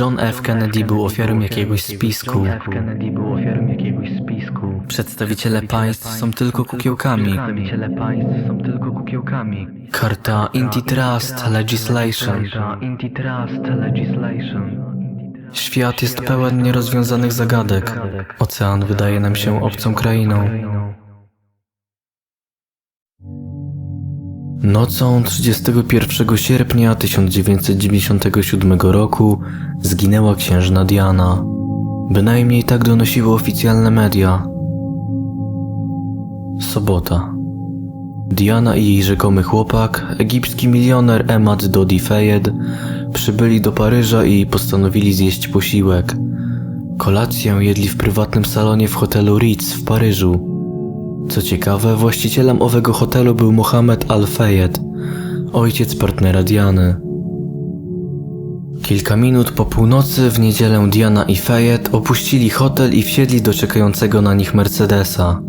John F. Kennedy był ofiarą jakiegoś spisku. Przedstawiciele państw są tylko kukiełkami. Karta Antitrust Legislation. Świat jest pełen nierozwiązanych zagadek. Ocean wydaje nam się obcą krainą. Nocą 31 sierpnia 1997 roku zginęła księżna Diana. Bynajmniej tak donosiły oficjalne media. Sobota. Diana i jej rzekomy chłopak, egipski milioner Emad Dodi Fayed, przybyli do Paryża i postanowili zjeść posiłek. Kolację jedli w prywatnym salonie w hotelu Ritz w Paryżu. Co ciekawe, właścicielem owego hotelu był Mohamed Al-Fayed, ojciec partnera Diany. Kilka minut po północy w niedzielę Diana i Fayed opuścili hotel i wsiedli do czekającego na nich Mercedesa,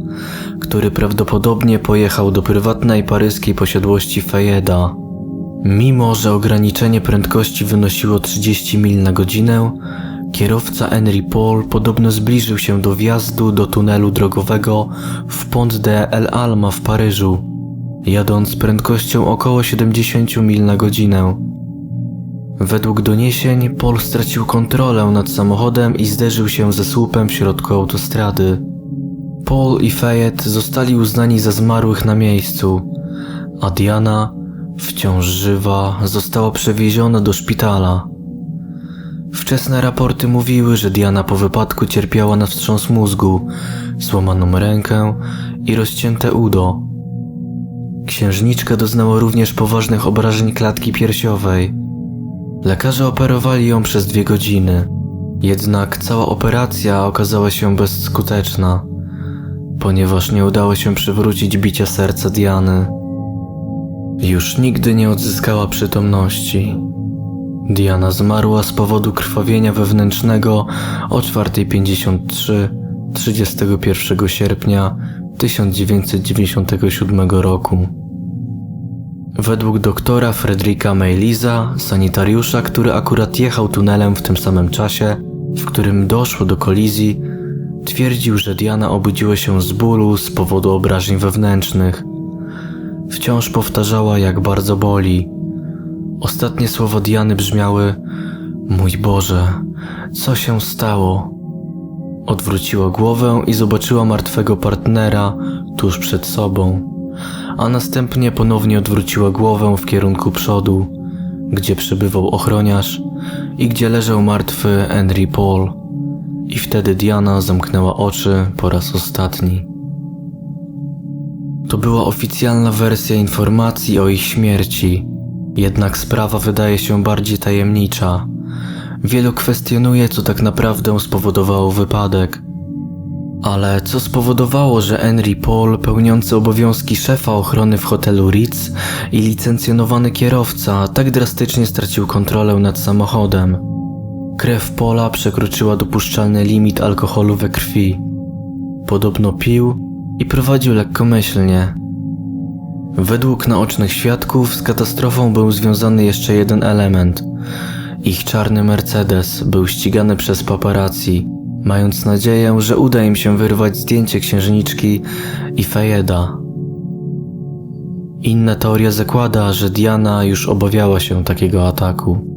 który prawdopodobnie pojechał do prywatnej paryskiej posiadłości Fayeda. Mimo, że ograniczenie prędkości wynosiło 30 mil na godzinę, kierowca Henry Paul podobno zbliżył się do wjazdu do tunelu drogowego w Pont de El Alma w Paryżu, jadąc prędkością około 70 mil na godzinę. Według doniesień Paul stracił kontrolę nad samochodem i zderzył się ze słupem w środku autostrady. Paul i Fayette zostali uznani za zmarłych na miejscu, a Diana, wciąż żywa, została przewieziona do szpitala. Wczesne raporty mówiły, że Diana po wypadku cierpiała na wstrząs mózgu, złamaną rękę i rozcięte udo. Księżniczka doznała również poważnych obrażeń klatki piersiowej. Lekarze operowali ją przez dwie godziny, jednak cała operacja okazała się bezskuteczna, ponieważ nie udało się przywrócić bicia serca Diany. Już nigdy nie odzyskała przytomności. Diana zmarła z powodu krwawienia wewnętrznego o 4.53 31 sierpnia 1997 roku. Według doktora Fredrika Mayliza, sanitariusza, który akurat jechał tunelem w tym samym czasie, w którym doszło do kolizji, twierdził, że Diana obudziła się z bólu z powodu obrażeń wewnętrznych. Wciąż powtarzała, jak bardzo boli. Ostatnie słowa Diany brzmiały: Mój Boże, co się stało? Odwróciła głowę i zobaczyła martwego partnera tuż przed sobą, a następnie ponownie odwróciła głowę w kierunku przodu, gdzie przebywał ochroniarz i gdzie leżał martwy Henry Paul. I wtedy Diana zamknęła oczy po raz ostatni. To była oficjalna wersja informacji o ich śmierci, jednak sprawa wydaje się bardziej tajemnicza. Wielu kwestionuje, co tak naprawdę spowodowało wypadek. Ale co spowodowało, że Henry Paul, pełniący obowiązki szefa ochrony w hotelu Ritz i licencjonowany kierowca, tak drastycznie stracił kontrolę nad samochodem? Krew Pola przekroczyła dopuszczalny limit alkoholu we krwi. Podobno pił i prowadził lekkomyślnie. Według naocznych świadków z katastrofą był związany jeszcze jeden element. Ich czarny Mercedes był ścigany przez paparazzi, mając nadzieję, że uda im się wyrwać zdjęcie księżniczki i Fejeda. Inna teoria zakłada, że Diana już obawiała się takiego ataku.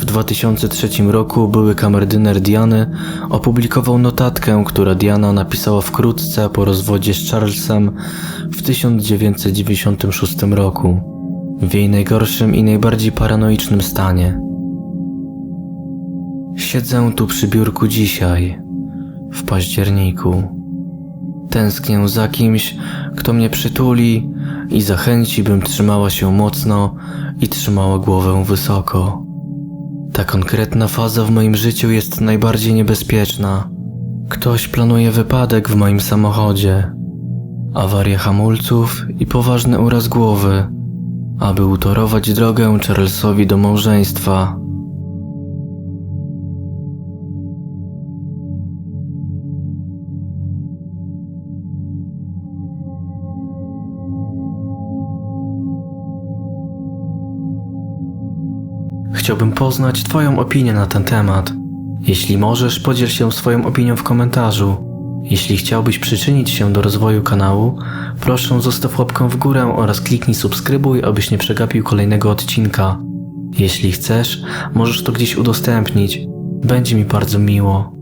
W 2003 roku były kamerdyner Diany opublikował notatkę, która Diana napisała wkrótce po rozwodzie z Charlesem w 1996 roku, w jej najgorszym i najbardziej paranoicznym stanie. Siedzę tu przy biurku dzisiaj, w październiku. Tęsknię za kimś, kto mnie przytuli i zachęci, bym trzymała się mocno i trzymała głowę wysoko. Ta konkretna faza w moim życiu jest najbardziej niebezpieczna. Ktoś planuje wypadek w moim samochodzie, awaria hamulców i poważny uraz głowy, aby utorować drogę Charlesowi do małżeństwa. Chciałbym poznać Twoją opinię na ten temat. Jeśli możesz, podziel się swoją opinią w komentarzu. Jeśli chciałbyś przyczynić się do rozwoju kanału, proszę zostaw łapkę w górę oraz kliknij subskrybuj, abyś nie przegapił kolejnego odcinka. Jeśli chcesz, możesz to gdzieś udostępnić. Będzie mi bardzo miło.